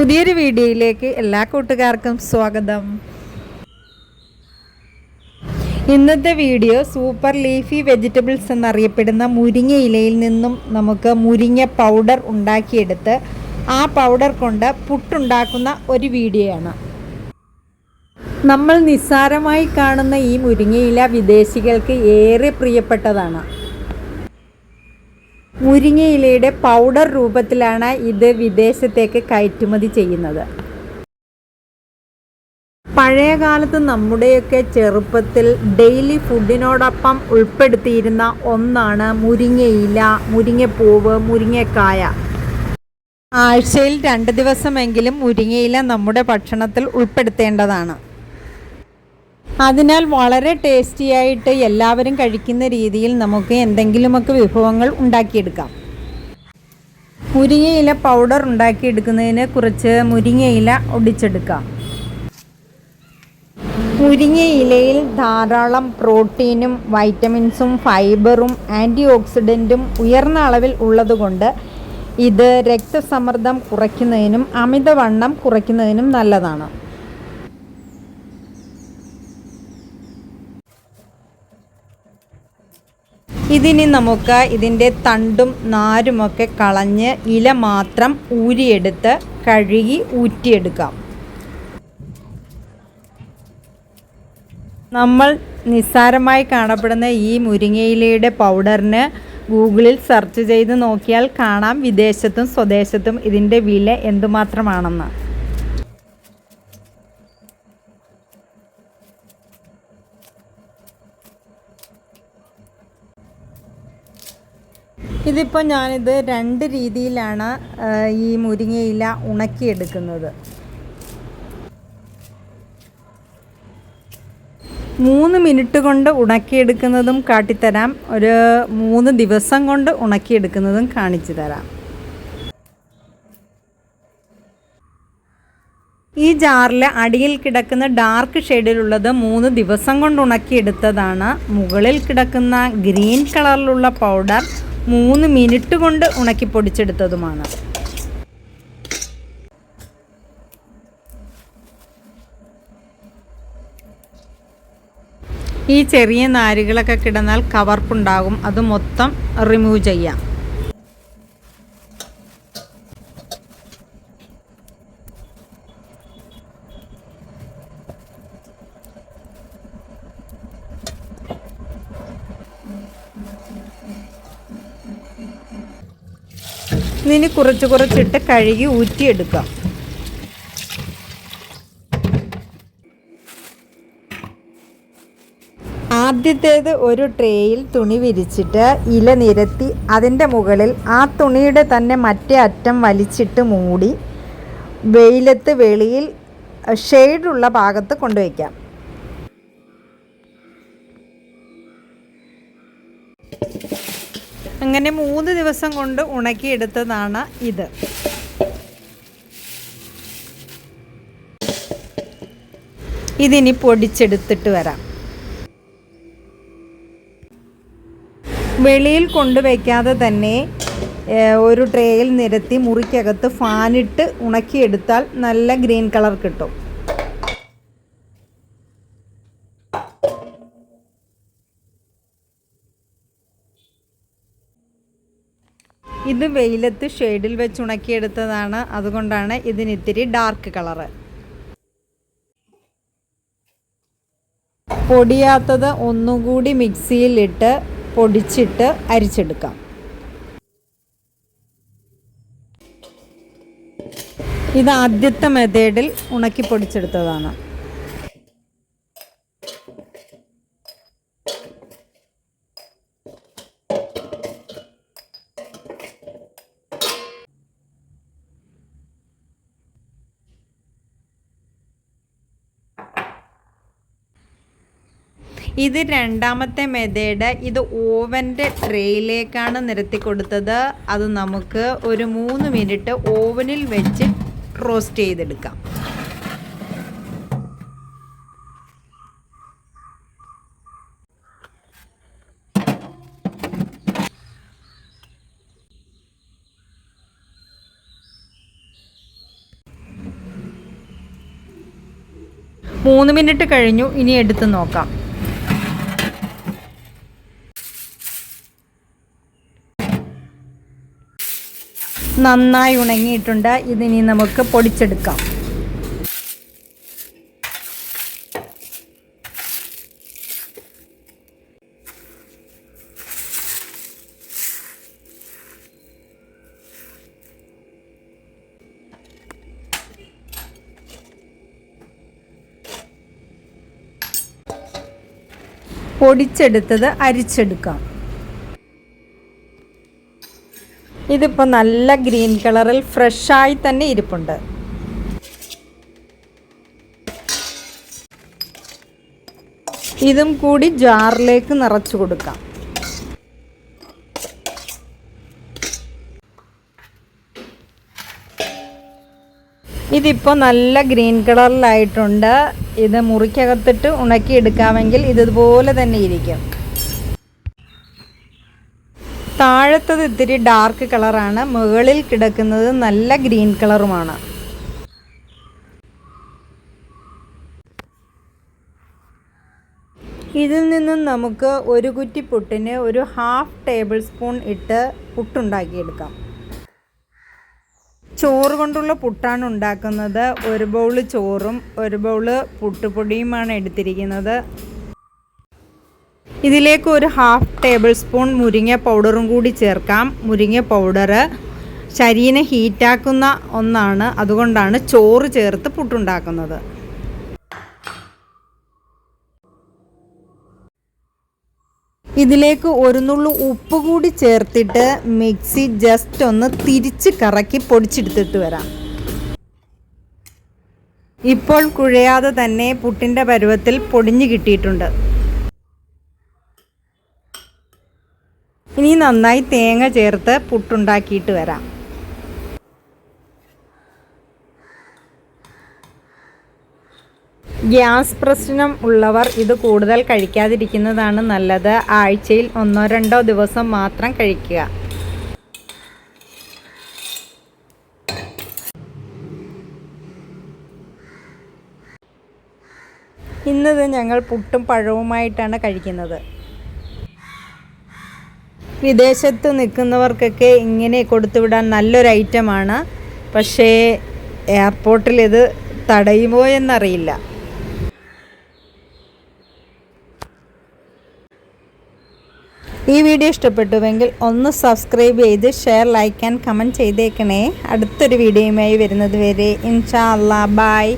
പുതിയൊരു വീഡിയോയിലേക്ക് എല്ലാ കൂട്ടുകാർക്കും സ്വാഗതം. ഇന്നത്തെ വീഡിയോ സൂപ്പർ ലീഫി വെജിറ്റബിൾസ് എന്നറിയപ്പെടുന്ന മുരിങ്ങ ഇലയിൽ നിന്നും നമുക്ക് മുരിങ്ങ പൗഡർ ഉണ്ടാക്കിയെടുത്ത് ആ പൗഡർ കൊണ്ട് പുട്ടുണ്ടാക്കുന്ന ഒരു വീഡിയോയാണ്. നമ്മൾ നിസ്സാരമായി കാണുന്ന ഈ മുരിങ്ങയില വിദേശികൾക്ക് ഏറെ പ്രിയപ്പെട്ടതാണ്. മുരിങ്ങയിലയുടെ പൗഡർ രൂപത്തിലാണ് ഇത് വിദേശത്തേക്ക് കയറ്റുമതി ചെയ്യുന്നത്. പഴയ കാലത്ത് നമ്മുടെയൊക്കെ ചെറുപ്പത്തിൽ ഡെയിലി ഫുഡിനോടൊപ്പം ഉൾപ്പെടുത്തിയിരുന്ന ഒന്നാണ് മുരിങ്ങയില മുരിങ്ങപ്പൂവ് മുരിങ്ങക്കായ. ആഴ്ചയിൽ രണ്ട് ദിവസമെങ്കിലും മുരിങ്ങയില നമ്മുടെ ഭക്ഷണത്തിൽ ഉൾപ്പെടുത്തേണ്ടതാണ്. അതിനാൽ വളരെ ടേസ്റ്റിയായിട്ട് എല്ലാവരും കഴിക്കുന്ന രീതിയിൽ നമുക്ക് എന്തെങ്കിലുമൊക്കെ വിഭവങ്ങൾ ഉണ്ടാക്കിയെടുക്കാം. മുരിങ്ങയില പൗഡർ ഉണ്ടാക്കിയെടുക്കുന്നതിന് കുറച്ച് മുരിങ്ങയില ഒടിച്ചെടുക്കാം. മുരിങ്ങയിലയിൽ ധാരാളം പ്രോട്ടീനും വൈറ്റമിൻസും ഫൈബറും ആന്റി ഓക്സിഡന്റും ഉയർന്ന അളവിൽ ഉള്ളതുകൊണ്ട് ഇത് രക്തസമ്മർദ്ദം കുറയ്ക്കുന്നതിനും അമിതവണ്ണം കുറയ്ക്കുന്നതിനും നല്ലതാണ്. ഇതിനി നമുക്ക് ഇതിന്റെ തണ്ടും നാരുമൊക്കെ കളഞ്ഞ് ഇല മാത്രം ഊരിയെടുത്ത് കഴുകി ഊറ്റിയെടുക്കാം. നമ്മൾ നിസ്സാരമായി കാണപ്പെടുന്ന ഈ മുരിങ്ങയിലയുടെ പൗഡറിന് ഗൂഗിളിൽ സെർച്ച് ചെയ്ത് നോക്കിയാൽ കാണാം വിദേശത്തും സ്വദേശത്തും ഇതിന്റെ വില എന്തുമാത്രമാണെന്ന്. ഇതിപ്പോൾ ഞാനിത് രണ്ട് രീതിയിലാണ് ഈ മുരിങ്ങയില ഉണക്കിയെടുക്കുന്നത്. മൂന്ന് മിനിറ്റ് കൊണ്ട് ഉണക്കിയെടുക്കുന്നതും കാട്ടിത്തരാം. ഒരു മൂന്ന് ദിവസം കൊണ്ട് ഉണക്കിയെടുക്കുന്നതും കാണിച്ചു തരാം. ഈ ജാറിൽ അടിയിൽ കിടക്കുന്ന ഡാർക്ക് ഷെയ്ഡിലുള്ളത് മൂന്ന് ദിവസം കൊണ്ട് ഉണക്കിയെടുത്തതാണ്. മുകളിൽ കിടക്കുന്ന ഗ്രീൻ കളറിലുള്ള പൗഡർ മൂന്ന് മിനിറ്റ് കൊണ്ട് ഉണക്കി പൊടിച്ചെടുത്തതുമാണ്. ഈ ചെറിയ നാരുകളൊക്കെ കിടന്നാൽ കവർപ്പുണ്ടാകും. അത് മൊത്തം റിമൂവ് ചെയ്യാം. ഇതിന് കുറച്ച് കുറച്ചിട്ട് കഴുകി ഊറ്റിയെടുക്കാം. ആദ്യത്തേത് ഒരു ട്രേയിൽ തുണി വിരിച്ചിട്ട് ഇല നിരത്തി അതിന്റെ മുകളിൽ ആ തുണിയുടെ തന്നെ മറ്റേ അറ്റം വലിച്ചിട്ട് മൂടി വെയിലത്ത് വെളിയിൽ ഷെയ്ഡുള്ള ഭാഗത്ത് കൊണ്ടുവയ്ക്കാം. അങ്ങനെ മൂന്ന് ദിവസം കൊണ്ട് ഉണക്കിയെടുത്തതാണ് ഇത്. ഇതിനി പൊടിച്ചെടുത്തിട്ട് വരാം. വെളിയിൽ കൊണ്ടുവയ്ക്കാതെ തന്നെ ഒരു ട്രേയിൽ നിരത്തി മുറിക്കകത്ത് ഫാനിട്ട് ഉണക്കിയെടുത്താൽ നല്ല ഗ്രീൻ കളർ കിട്ടും. ഇത് വെയിലത്ത് ഷെയ്ഡിൽ വെച്ച് ഉണക്കിയെടുത്തതാണ്. അതുകൊണ്ടാണ് ഇതിന് ഇത്തിരി ഡാർക്ക് കളറ്. പൊടിയാത്തത് ഒന്നുകൂടി മിക്സിയിലിട്ട് പൊടിച്ചിട്ട് അരിച്ചെടുക്കാം. ഇത് ആദ്യത്തെ മെത്തേഡിൽ ഉണക്കി പൊടിച്ചെടുത്തതാണ്. ഇത് രണ്ടാമത്തെ മെതേഡ്. ഇത് ഓവന്റെ ട്രേയിലേക്കാണ് നിരത്തി കൊടുത്തത്. അത് നമുക്ക് ഒരു മൂന്ന് മിനിറ്റ് ഓവനിൽ വെച്ച് റോസ്റ്റ് ചെയ്തെടുക്കാം. മൂന്ന് മിനിറ്റ് കഴിഞ്ഞു. ഇനി എടുത്ത് നോക്കാം. നന്നായി ഉണങ്ങിയിട്ടുണ്ട്. ഇതിനി നമുക്ക് പൊടിച്ചെടുക്കാം. പൊടിച്ചെടുത്തത് അരിച്ചെടുക്കാം. ഇതിപ്പോൾ നല്ല ഗ്രീൻ കളറിൽ ഫ്രഷായി തന്നെ ഇരിപ്പുണ്ട്. ഇതും കൂടി ജാറിലേക്ക് നിറച്ചു കൊടുക്കാം. ഇതിപ്പോൾ നല്ല ഗ്രീൻ കളറിലായിട്ടുണ്ട്. ഇത് മുറിക്കകത്തിട്ട് ഉണക്കിയെടുക്കാമെങ്കിൽ ഇതുപോലെ തന്നെ ഇരിക്കും. താഴത്തത് ഇത്തിരി ഡാർക്ക് കളറാണ് മുകളിൽ കിടക്കുന്നത് നല്ല ഗ്രീൻ കളറുമാണ് ഇതിൽ നിന്നും നമുക്ക് ഒരു കുറ്റി പുട്ടിന് ഒരു ഹാഫ് ടേബിൾ സ്പൂൺ ഇട്ട് പുട്ടുണ്ടാക്കിയെടുക്കാം. ചോറ് കൊണ്ടുള്ള പുട്ടാണ് ഉണ്ടാക്കുന്നത്. ഒരു ബൗൾ ചോറും ഒരു ബൗൾ പുട്ടുപൊടിയുമാണ് എടുത്തിരിക്കുന്നത്. ഇതിലേക്ക് ഒരു ഹാഫ് ടേബിൾ സ്പൂൺ മുരിങ്ങ പൗഡറും കൂടി ചേർക്കാം. മുരിങ്ങ പൗഡർ ശരീരം ഹീറ്റാക്കുന്ന ഒന്നാണ്. അതുകൊണ്ടാണ് ചോറ് ചേർത്ത് പുട്ടുണ്ടാക്കുന്നത്. ഇതിലേക്ക് ഒരു നുള്ളു ഉപ്പ് കൂടി ചേർത്തിട്ട് മിക്സി ജസ്റ്റ് ഒന്ന് തിരിച്ച് കറക്കി പൊടിച്ചെടുത്തിട്ട് വരാം. ഇപ്പോൾ കുഴയാതെ തന്നെ പുട്ടിന്റെ പരുവത്തിൽ പൊടിഞ്ഞു കിട്ടിയിട്ടുണ്ട്. ഇനി നന്നായി തേങ്ങ ചേർത്ത് പുട്ടുണ്ടാക്കിയിട്ട് വരാം. ഗ്യാസ് പ്രശ്നം ഉള്ളവർ ഇത് കൂടുതൽ കഴിക്കാതിരിക്കുന്നതാണ് നല്ലത്. ആഴ്ചയിൽ ഒന്നോ രണ്ടോ ദിവസം മാത്രം കഴിക്കുക. ഇന്നത് ഞങ്ങൾ പുട്ടും പഴവുമായിട്ടാണ് കഴിക്കുന്നത്. വിദേശത്ത് നിൽക്കുന്നവർക്കൊക്കെ ഇങ്ങനെ കൊടുത്തുവിടാൻ നല്ലൊരു ഐറ്റമാണ്. പക്ഷേ എയർപോർട്ടിൽ ഇത് തടയുമോ എന്നറിയില്ല. ഈ വീഡിയോ ഇഷ്ടപ്പെട്ടുവെങ്കിൽ ഒന്ന് സബ്സ്ക്രൈബ് ചെയ്ത് ഷെയർ ലൈക്ക് ആൻഡ് കമന്റ് ചെയ്തേക്കണേ. അടുത്തൊരു വീഡിയോയുമായി വരുന്നത് വരെ ഇൻഷാ അല്ലാ ബായ്